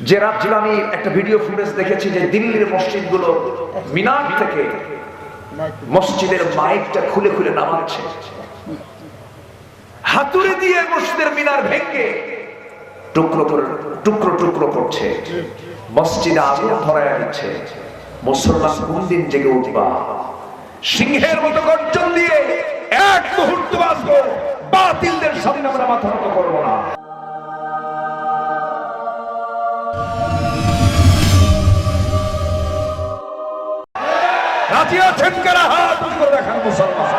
যে রাত্রে আমি একটা ভিডিও ফুটেজ দেখেছি যে দিল্লির মসজিদগুলো মিনার থেকে মসজিদের মাইকটা খুলে খুলে নামাচ্ছে। হাতুড়ি দিয়ে মসজিদের মিনার ভেঙে টুকরো করে টুকরো টুকরো করছে। মসজিদে আগুন ধরায় দিচ্ছে। মুসলমান কোন দিন জেগে উঠবা? সিংহের মতো গর্জন দিয়ে এক মুহূর্ত বাঁচবো। বাতিলদের সামনে আমরা মাথা নত করব না। রাজি আছেন কারা হাত উপরে দেখান মুসলমান।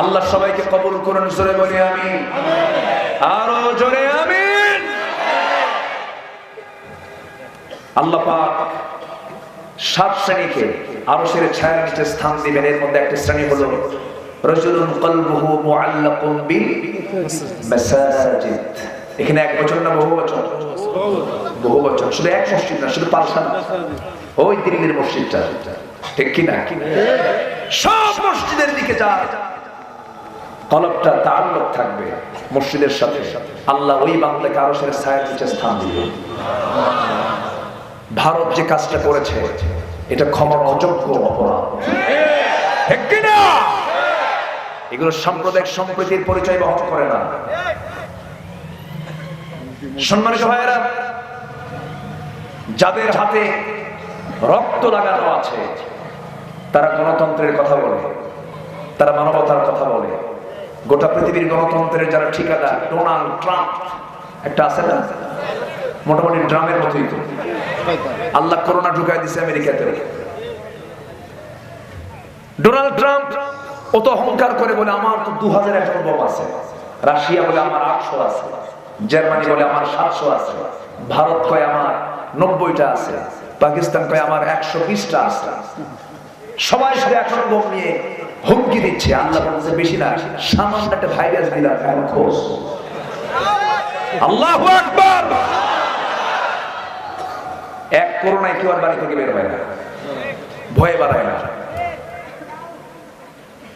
আল্লাহ সবাইকে কবুল করুন জোরে বলি আমি আরও জোরে আমিন। আল্লাহ পাক সাত শ্রেণীকে আরও সেরে ছায়ার নিচে স্থান দিবেন। এর মধ্যে একটা শ্রেণি হলো রজুলুন কলবুহু মুআল্লাকুম বিল মাসাজিদ এখানে এক বচন না বহু বচন বহু বচন শুধু এক মসজিদ না, শুধু পালসা ওই দিল্লির মসজিদটা। ঠিক কি না সব মসজিদের দিকে যা কলবটা তাল্লুক থাকবে মসজিদের সাথে। আল্লাহ ওই বাংলাকে আরও সেরে ছায়ার নিচে স্থান দিবে ভারত যে কাজটা করেছে এটা ক্ষমার অযোগ্য অপরাধ? এগুলো সাম্প্রদায়িক সম্প্রীতির পরিচয় বহন করে না। সম্মানিত ভাইয়েরা যাদের হাতে রক্ত লাগানো আছে তারা গণতন্ত্রের কথা বলে তারা মানবতার কথা বলে। গোটা পৃথিবীর গণতন্ত্রের যারা ঠিকাদার ডোনাল্ড ট্রাম্প একটা আছে না? মোটামুটি ড্রামের মতোই তো। আল্লাহ করোনা ঢুকাই দিছে আমেরিকাতে। ডোনাল্ড ট্রাম্প ও তো অহংকার করে বলে, আমার তো দু হাজার এখন বোম আছে। রাশিয়া বলে, আমার আটশো আছে। জার্মানি বলে, আমার সাতশো আছে। ভারত কয়, আমার নব্বইটা আছে। পাকিস্তান কয়, আমার একশো বিশটা আছে। সবাই সাথে এখন বোম নিয়ে হুমকি দিচ্ছে। আল্লাহ বলছে বেশি না, সামান্য একটা ভাইরাস দিলাম খোঁজ। আল্লাহ আকবার! এক করোনায় কেউ আর বাড়ি থেকে বের হয় না। ভয়ে বাড়ায় না।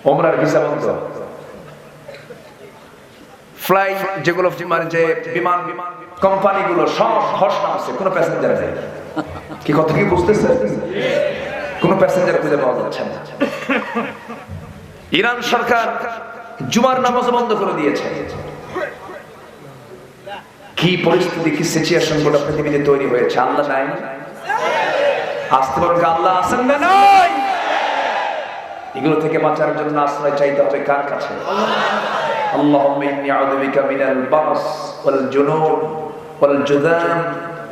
ওমরার ভিসা বন্ধ। ফ্লাই যেগুলো মানে যে বিমান, কোম্পানিগুলো সব ধস নামছে কোনো প্যাসেঞ্জার নেই। কি কথা কি বুঝতেছে? কোনো প্যাসেঞ্জার খুঁজে পাওয়া যাচ্ছে না। ইরান সরকার জুমার নামাজ বন্ধ করে দিয়েছে। কি পরিস্থিতি কি সিচুয়েশন গোটা পৃথিবীতে তৈরি হয়েছে আল্লাহ নাই আসতে পারবে আল্লাহ আছেন না নাই এগুলো থেকে বাঁচার জন্য আশ্রয় চাইতে হবে কার কাছে اللهم إني أعوذ بك من البرص والجنون والجذام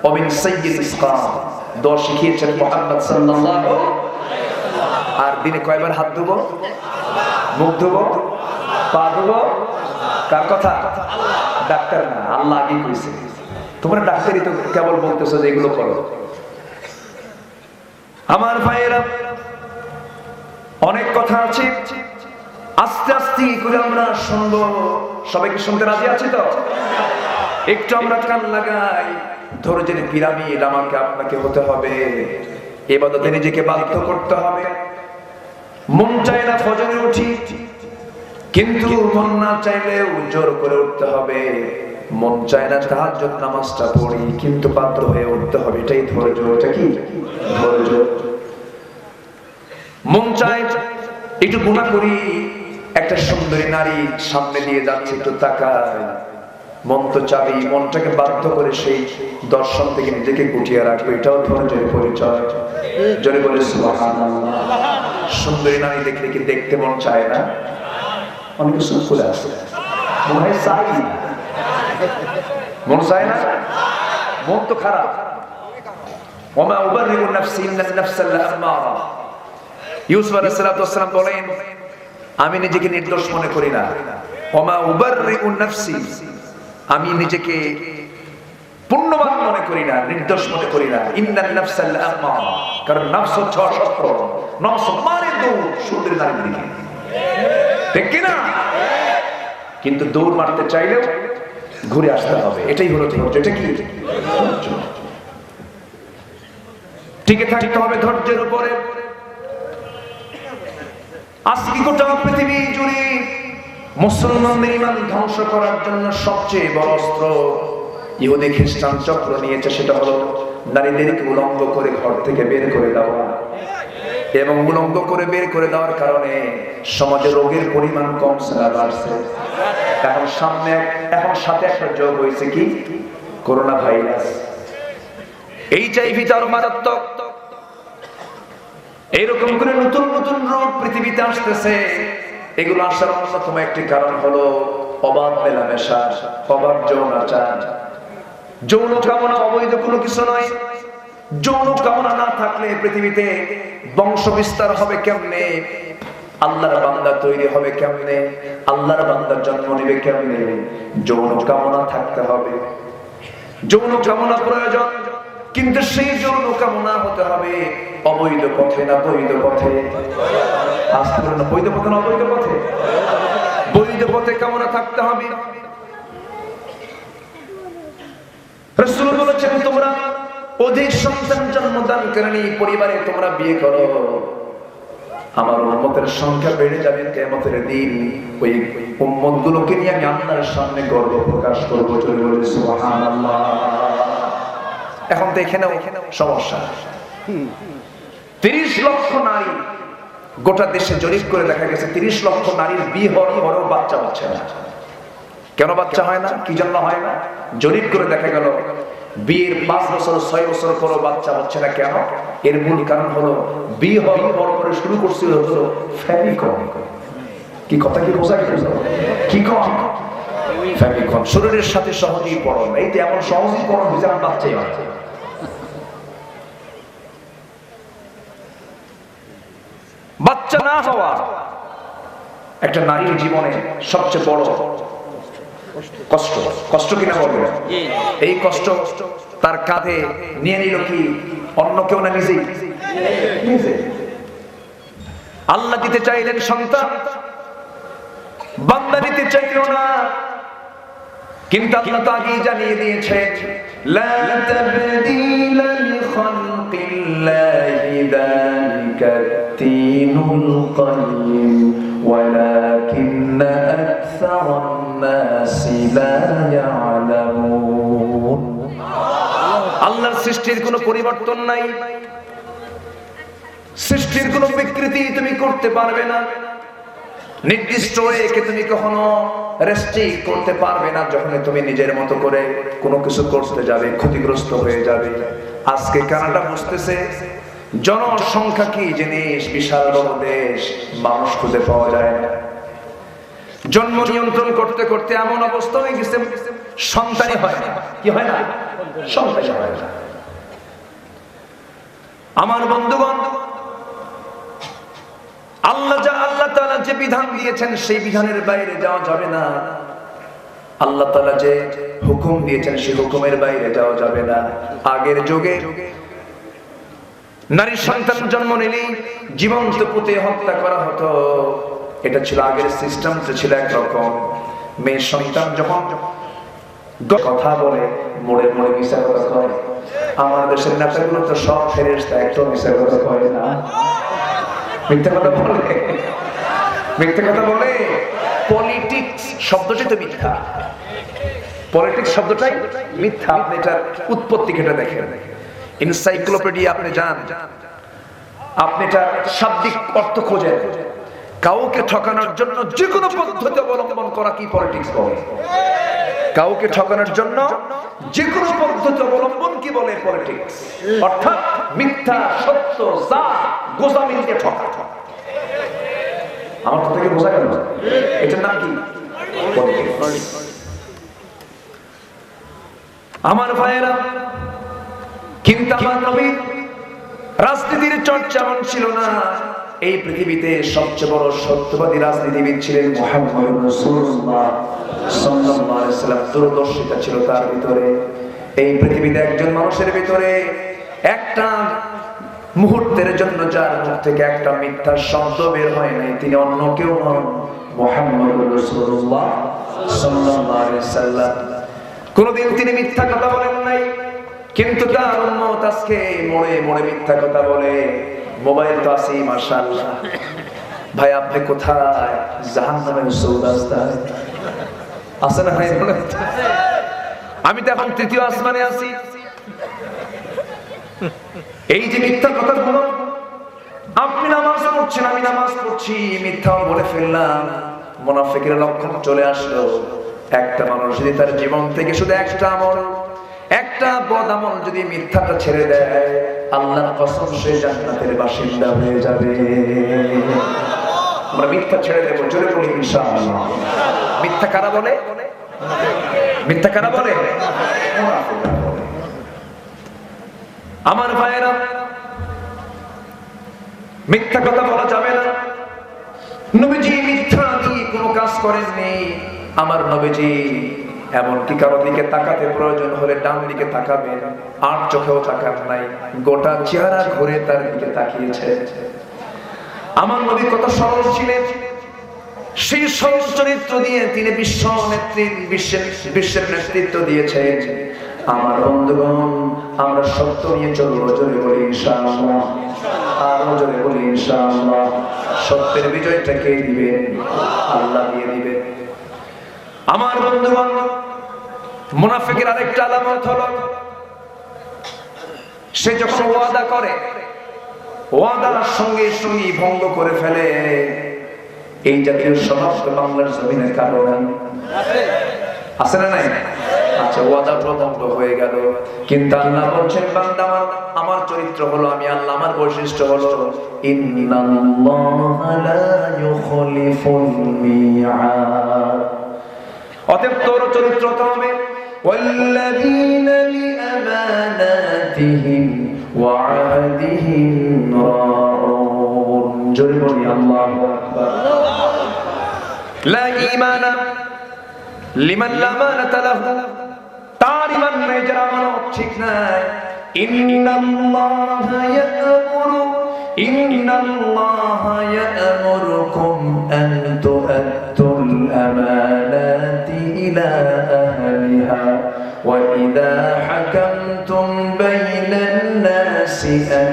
ومن سيء الإسقام দোয়া শিখিয়েছেন মোহাম্মদ সাল্লাল্লাহু আর দিনে কয়বার হাত ধুবো মুখ ধুবো পা ধুবো কার কথা ডাক্তার না, আল্লাহ আগে কইছে। তোমরা ডাক্তারই তো কেবল বলতেছো যে এগুলো করো। আমার ভাইয়েরা, অনেক কথা আছে। আস্তে আস্তে করে আমরা শুনব? সবাই কি শুনতে রাজি আছে তো? একটু আমরা কান লাগাই। ধৈর্যের পিরামিড, আমাকে আপনাকে হতে হবে। এবাদতে নিজেকে বাধ্য করতে হবে। মন চায় না ফজরে উঠি। কিন্তু মন না চাইলেও জোর করে উঠতে হবে। মন চায় না তাহাজ্জুদ নামাজটা পড়ি, কিন্তু বাধ্য হয়ে উঠতে হবে। এটাই ধৈর্য, এটা কি? ধৈর্য। মন চায় একটু গুণা করি, একটা সুন্দরী নারী সামনে দিয়ে যাচ্ছে একটু তাকায়। মন তো চাবি, মনটাকে বাধ্য করে সেই দর্শন থেকে নিজেকে গুটিয়ে রাখব। এটাও ধৈর্যের পরিচয়। জোরে বলে সুন্দরী নারী দেখলে কি দেখতে মন চায় না? অনেক খুলে মনে হয় চাই। মন না? মন তো খারাপ। আমি নিজেকে নির্দোষ মনে করি না। আমি নিজেকে পুণ্যবান মনে করি না, নির্দোষ মনে করি না। ইন্নান নাফসা লাআমারা কারণ কিনা? কিন্তু দৌড় মারতে চাইলেও ঘুরে আসতে হবে। এটাই হলো ধৈর্য। এটা কি। টিকে থাকতে হবে ধৈর্যের উপরে। আজকে গোটা পৃথিবী জুড়ে মুসলমানদের ইমান ধ্বংস করার জন্য সবচেয়ে বড় অস্ত্র? ইহুদি, খ্রিস্টান চক্র নিয়েছে, সেটা হলো নারীদেরকে উলঙ্গ করে ঘর থেকে বের করে দেওয়া। এবং উলঙ্গ করে বের করে দেওয়ার কারণে সমাজে রোগের পরিমাণ কমছে না বাড়ছে। এখন সামনে, এখন সাথে একটা যোগ হয়েছে কি? Corona virus. এইচআইভি তার মারাত্মক। এইরকম করে নতুন নতুন রোগ পৃথিবীতে আসতেছে। এগুলো আসার অন্যতম একটি কারণ হলো অবাধ মেলামেশা, অবাধ যৌনাচার। যৌন কামনা অবৈধ কোনো কিছু নয়। যৌন কামনা না থাকলে পৃথিবীতে বংশ বিস্তার হবে কেমনে? আল্লাহর বান্দা তৈরি হবে কেমনে? আল্লাহর বান্দার জন্ম নেবে কেমনে? যৌন কামনা থাকতে হবে। যৌন কামনা প্রয়োজন, কিন্তু সেই যৌন কামনা হতে হবে অবৈধ পথে না বৈধ পথে? আসতে বৈধ পথে না অবৈধ পথে? বৈধ পথে কামনা থাকতে হবে। রসুল বলেছেন, তোমরা অধিক সন্তান জন্মদান করেনি পরিবারে তোমরা বিয়ে করো। আমার উম্মতের সংখ্যা বেড়ে যাবে কেমতের দিন। ওই উম্মত গুলোকে নিয়ে আমি আল্লাহর সামনে গর্ব প্রকাশ করব এখন তো এখানেও সমস্যা। তিরিশ লক্ষ নারী গোটা দেশে জরিপ করে দেখা গেছে, তিরিশ লক্ষ নারীর বিয়ে হওয়ার পরেও বাচ্চা হচ্ছে না। কেন বাচ্চা হয় না? কি জন্য হয় না? জরিপ করে দেখা গেল বিয়ের পাঁচ বছর, ছয় বছর পরও বাচ্চা হচ্ছে না কেন? এর মূল কারণ হলো বিয়ে হওয়ার পর পরে শুরু করছিল হলো ফ্যামিকন কি কথা কি বোঝা গেল? কি কম ফ্যামিকন শরীরের সাথে সহজেই পড়ন। এই তো এমন সহজেই পড়ন হয়েছে আমার বাচ্চাই বাচ্চা বাচ্চা না হওয়া একটা নারীর জীবনে সবচেয়ে বড় কষ্ট কষ্ট কিনা বলবে? এই কষ্ট তার কাঁধে নিয়ে নিল কি অন্য কেউ না নিজেই? আল্লাহ দিতে চাইলেন সন্তান, বান্দা দিতে চাইল না। কিন্তু আল্লাহ তো আগেই জানিয়ে দিয়েছে লা তাবদীলা লিখালকিল্লাহি ولكن أكثر الناس لا يعلمون আল্লাহর সৃষ্টির কোনো পরিবর্তন নাই সৃষ্টির কোনো বিকৃতি তুমি করতে পারবে না নির্দিষ্ট একে তুমি কখনো রেস্ট্রিক্ট করতে পারবে না যখন তুমি নিজের মতো করে কোনো কিছু করতে যাবে ক্ষতিগ্রস্ত হয়ে যাবে আজকে কানাডা বুঝতেছে জনসংখ্যা কি জিনিস বিশাল বড় দেশ মানুষ খুঁজে পাওয়া যায় না? জন্ম নিয়ন্ত্রণ করতে করতে এমন অবস্থা হয়ে গেছে, সন্তানই হয় না। কি হয় না? সন্তানই হয় না। আমার বন্ধুগণ, আল্লাহ যা আল্লাহ তাআলা যে বিধান দিয়েছেন, সেই বিধানের বাইরে যাওয়া যাবে না। আল্লাহ তাআলা যে হুকুম দিয়েছেন, সেই হুকুমের বাইরে যাওয়া যাবে না। আগের যুগে নারী সন্তান জন্ম নিলেই জীবন্ত পুঁতে হত্যা করা হতো। এটা ছিল আগের সিস্টেম ছিল একরকম। মেয়ে সন্তান যখন কথা বলে, মোড়ে মোড়ে মিশা কথা কয়। আমার দেশের নেতাগুলো তো সব ফেরেস্তা একদম মিশা কথা কয় না। মিথ্যা কথা বলে? মিথ্যা কথা বলে? পলিটিক্স শব্দটি তো মিথ্যা। পলিটিক্স শব্দটাই মিথ্যা। আপনি এটার উৎপত্তি কেটে দেখেন। এনসাইক্লোপিডিয়া আপনি যান আপনি এটা শাব্দিক অর্থ খোঁজেন। কাউকে ঠকানোর জন্য যে কোনো পদ্ধতি অবলম্বন করা কি পলিটিক্স বলে? কাউকে ঠকানোর জন্য যে কোনো পদ্ধতি অবলম্বন কি বলে পলিটিক্স অর্থাৎ মিথ্যা, সত্য যা দিয়ে ঠকা। আমার কথা কি বোঝা গেল? এটার নাম কি? আমার ভাইয়েরা কিন্তু আমার নবীর রাজনীতির চর্চা এমন ছিল না। এই পৃথিবীতে সবচেয়ে বড় সত্যবাদী রাজনীতিবিদ ছিলেন মুহাম্মদ রাসূলুল্লাহ সাল্লাল্লাহু আলাইহি সাল্লাম দূরদর্শিতা ছিল তার ভিতরে। এই পৃথিবীতে একজন মানুষের ভিতরে একটা মুহূর্তের জন্য যার মুখ থেকে একটা মিথ্যা শব্দ বের হয় নাই, তিনি অন্য কেউ নন মুহাম্মদ রাসূলুল্লাহ সাল্লাল্লাহু আলাইহি সাল্লাম কোনদিন তিনি মিথ্যা কথা বলেন নাই। কিন্তু তার উম্মত আজকে মনে মনে মিথ্যা কথা বলে। মোবাইল তো আছেই, মাশাআল্লাহ। ভাই, আপনি কোথায়? আছে না ভাই আমি তো এখন তৃতীয় আসমানে আছি। এই যে মিথ্যা কথাগুলো, আপনি নামাজ পড়ছেন, আমি নামাজ পড়ছি, মিথ্যাও বলে ফেললাম। মোনাফিকের লক্ষণ চলে আসলো। একটা মানুষ যদি তার জীবন থেকে শুধু একটা আমল একটা বদ আমল যদি মিথ্যাটা ছেড়ে দেয়, আল্লাহর কসম সে জান্নাতের বাসিন্দা হয়ে যাবে। আমরা মিথ্যা ছেড়ে দেবো, জোরে বলি ইনশাআল্লাহ। মিথ্যা কারা বলে? মিথ্যা কারা বলে? আমার ভাইয়েরা, মিথ্যা কথা বলা যাবে না। নবীজি মিথ্যা দিয়ে কোনো কাজ করেননি। আমার নবীজি এমনকি কারও দিকে তাকাতে প্রয়োজন হলে ডান দিকে তাকাবেন আর চোখেও তাকান নাই, গোটা চেহারা ঘুরে তার দিকে তাকিয়েছে। আমার নবী কত সরল ছিলেন। সেই সরল চরিত্র দিয়ে তিনি বিশ্ব নেতৃত্ব বিশ্বের বিশ্বের নেতৃত্ব দিয়েছেন। আমার বন্ধুগণ, আমরা সত্য নিয়ে চলবো, জোরে বলি ইনশাআল্লাহ। আরও জোরে বলি ইনশাআল্লাহ। সত্যের বিজয়টা কে দিবে? আল্লাহ দিয়ে দিবে। আমার বন্ধুগণ মুনাফিকের আরেকটা আলামত হলো, সে যখন ওয়াদা করে, ওয়াদার সঙ্গে সঙ্গে ভঙ্গ করে ফেলে। এই জাতীয় স্বভাব তো বাংলার জমিনে কারও নাই আছে না নাই? আচ্ছা ওয়াদা হয়ে গেল। কিন্তু আল্লাহ বলছেন, বান্দা, আমার আমার চরিত্র হলো, আমি আল্লাহ, আমার বৈশিষ্ট্য হলো, ইন্নাল্লাহা লা ইউখলিফুল মিআদ। অতএব তোর চরিত্র তো হবে। والذين لأماناتهم وعهدهم راعون জোরে বলি আল্লাহু আকবার লা ঈমানা লিমান লা আমানাতা লাহু তার ঈমান নাই যার আমানত ঠিক নাই ইন্নাল্লাহা ইয়া'মুরু ইন্নাল্লাহা ইয়া'মুরুকুম আন তু'আদ্দুল আমানাতি ইলা আহলিহা ওয়া ইযা হাকামতুম বাইনান নাসি আন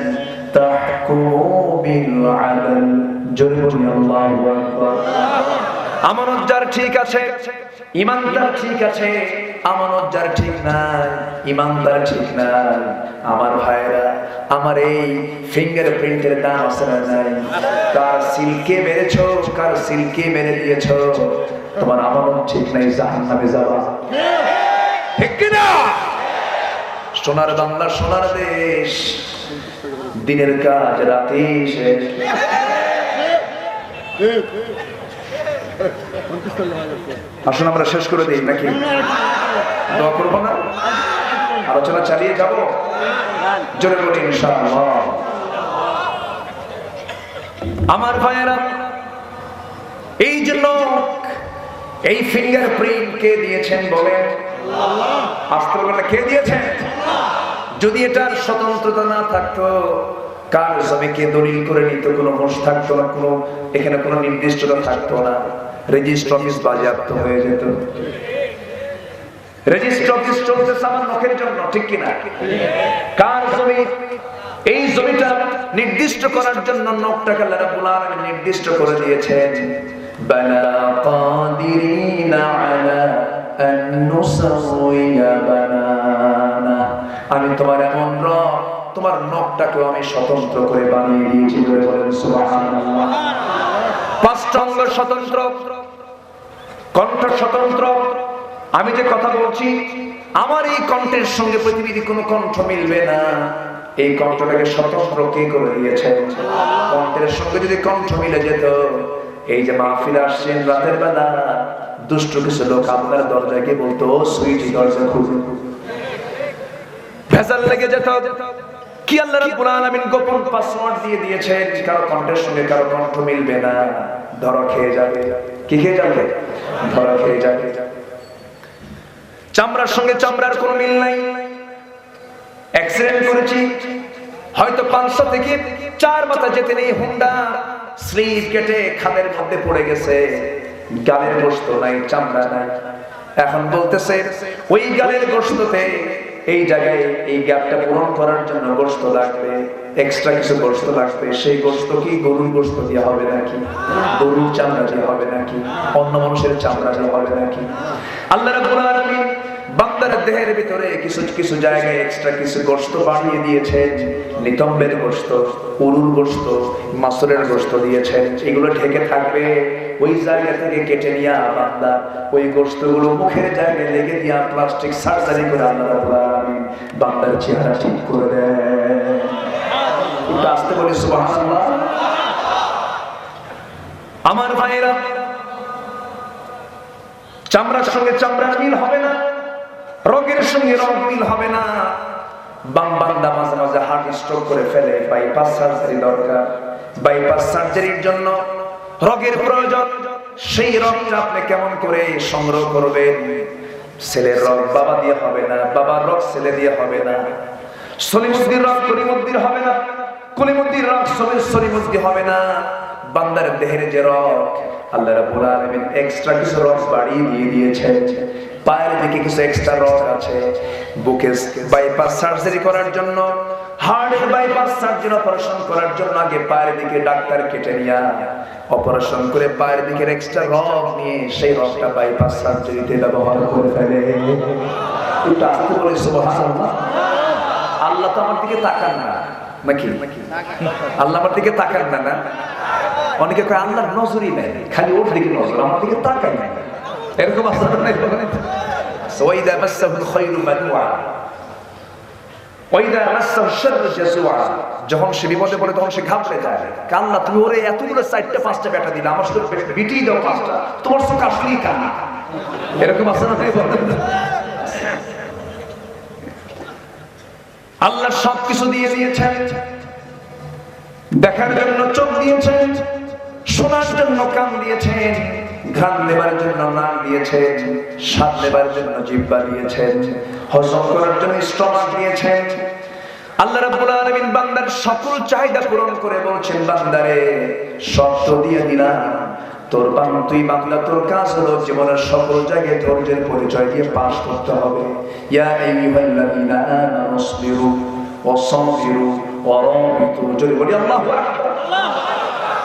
তাহকুমু বিল আদল জোরে বলি আল্লাহু আকবার আমানত যার ঠিক আছে, ইমানদার ঠিক আছে আমানত যার ঠিক নাই, ইমানদার ঠিক নাই। আমার ভাইরা আমার এই ফিঙ্গার প্রিন্টের দাম আছে না নাই? কার সিলকে মেরেছো, কার সিলকে মেরে দিয়েছ? তোমার আমানত ঠিক নাই, জাহান্নামে যাবা। ঠিক কিনা? সোনার বাংলা, সোনার দেশ। দিনের কাজ রাতে শেষ। আসুন, আমরা শেষ করে দিই, নাকি? করব না? আলোচনা চালিয়ে যাব? জোরে বলি আমার ভাইয়েরা, এই জন্য এই ফিঙ্গার প্রিন্ট কে দিয়েছেন বলেন আসতে কে দিয়েছেন? যদি এটার স্বতন্ত্রতা না থাকতো, কার জমিকে দলিল করে নিত? কোনো মোষ থাকতো না, কোনো এখানে কোনো নির্দিষ্টতা থাকতো না। অফিস বাজেয়াপ্ত হয়ে যেত নির্দিষ্ট করার জন্য নির্দিষ্ট করে দিয়েছেন আমি তোমার এমন রব তোমার নখটাকে আমি স্বতন্ত্র করে বানিয়ে দিয়েছি বলে বলেন সুবহানাল্লাহ অঙ্গ স্বতন্ত্র, কণ্ঠ স্বতন্ত্র। আমি যে কথা বলছি, আমার এই কণ্ঠের সঙ্গে পৃথিবীর কোনো কণ্ঠ মিলবে না। এই কণ্ঠটাকে স্বতন্ত্র কে করে দিয়েছে? কণ্ঠের সঙ্গে যদি কণ্ঠ মিলে যেত, এই যে মাহফিল আসছেন রাতের বেলা, দুষ্ট কিছু লোক আপনার দরজায় গিয়ে বলতো, "ও সুইটি দরজা খুলুন। ভেজাল লেগে যেত। কি আল্লাহ রাব্বুল আলামিন গোপন পাসওয়ার্ড দিয়ে দিয়েছেন? কারও কণ্ঠের সঙ্গে কারও কণ্ঠ মিলবে না। ধরা খেয়ে যাবে। কি খেয়ে যাবে? ধরা খেয়ে যাবে। চামড়ার সঙ্গে চামড়ার কোনো মিল নাই। অ্যাক্সিডেন্ট করেছি। হয়তো পাঁচশো থেকে চার মাথা যেতে নেই হুন্ডা। স্লিপ কেটে খাদের মধ্যে পড়ে গেছে। গালের গোস্ত নাই, চামড়া নাই। এখন বলতেছে, ওই গালের গোস্ততে এই জায়গায় এই গ্যাপটা পূরণ করার জন্য গোস্ত লাগবে এক্সট্রা কিছু গোস্ত লাগবে। সেই গোস্ত কি গরুর গোস্ত দিয়ে হবে নাকি? গরুর চামড়া দিয়ে হবে নাকি? অন্য মানুষের চামড়া দিয়ে হবে নাকি? আল্লাহ বান্দার দেহের ভিতরে কিছু কিছু জায়গায় এক্সট্রা কিছু গোস্ত দিয়েছেন, নিতম্বের গোস্ত উরুর গোস্ত মাসুরের গোস্ত দিয়েছেন। এগুলো ঢেকে থাকবে, ওই জায়গা থেকে কেটে নিয়ে ওই গোস্তগুলো মুখের জায়গায় লেগে প্লাস্টিক সার্জারি করে বান্দার চেহারা ঠিক করে দেয় আসতে বলি আমার চামড়ার সঙ্গে চামড়ার মিল হবে না। রোগের সঙ্গে রোগ মিল হবে না। বাম হার্ট করে ফেলে। বাইপাস সার্জারি দরকার। বাইপাস সার্জারির জন্য রোগের প্রয়োজন। সেই আপনি কেমন করে সংগ্রহ বাবা দিয়ে হবে না ছেলে দিয়ে হবে না। হবে না। হবে না। বান্দার দেহের যে রোগ, আল্লাহ রাব্বুল এক্সট্রা কিছু বাড়িয়ে দিয়ে দিয়েছেন। পায়ের দিকে কিছু এক্সট্রা রোগ আছে। বুকে বাইপাস সার্জারি করার জন্য হার্টের বাইপাস সার্জারি অপারেশন করার জন্য আগে পায়ের দিকে ডাক্তার কেটে নিয়ে অপারেশন করে পায়ের দিকের এক্সট্রা রোগ নিয়ে সেই রোগটা বাইপাস সার্জারিতে ব্যবহার করে ফেলে। এটা আসতে বলে, সুবহানাল্লাহ। আল্লাহ তো আমার দিকে তাকান না, নাকি? আল্লাহ আমার দিকে তাকান না না? অনেকে কয়, আল্লাহর নজরই নেই, খালি ওর দিকে নজর, আমার দিকে তাকাই না। এরকম যখন সে বিপদে পড়ে, তখন সে ঘাবড়ে যায়। কান্না, তুমি ওরে এতগুলো পাঁচটা দিলে, আমার বিটি দাও পাঁচটা। তোমার আসলেই কান্না। এরকম আল্লাহ সবকিছু দিয়ে দিয়েছেন। দেখার জন্য চোখ দিয়েছেন। শোনার জন্য কান দিয়েছেন। ঘ্রাণ নেবার জন্য নাক দিয়েছেন, স্বাদ নেবার জন্য জিব্বা দিয়েছেন হজম করার জন্য স্টমাক দিয়েছেন। আল্লাহ রাব্বুল আলামিন বান্দার সকল চাহিদা পূরণ করে বলছেন, বান্দারে সব তো দিয়ে দিলাম, তোর বান তুই বাংলা তোর কাজ হলো জীবনের সকল জায়গায় ধৈর্যের পরিচয় দিয়ে পাশ করতে হবে। ইয়া আইয়ুহাল্লাযীনা আমানু ওয়াসাবিরু যদি বলি, আল্লাহু আকবার।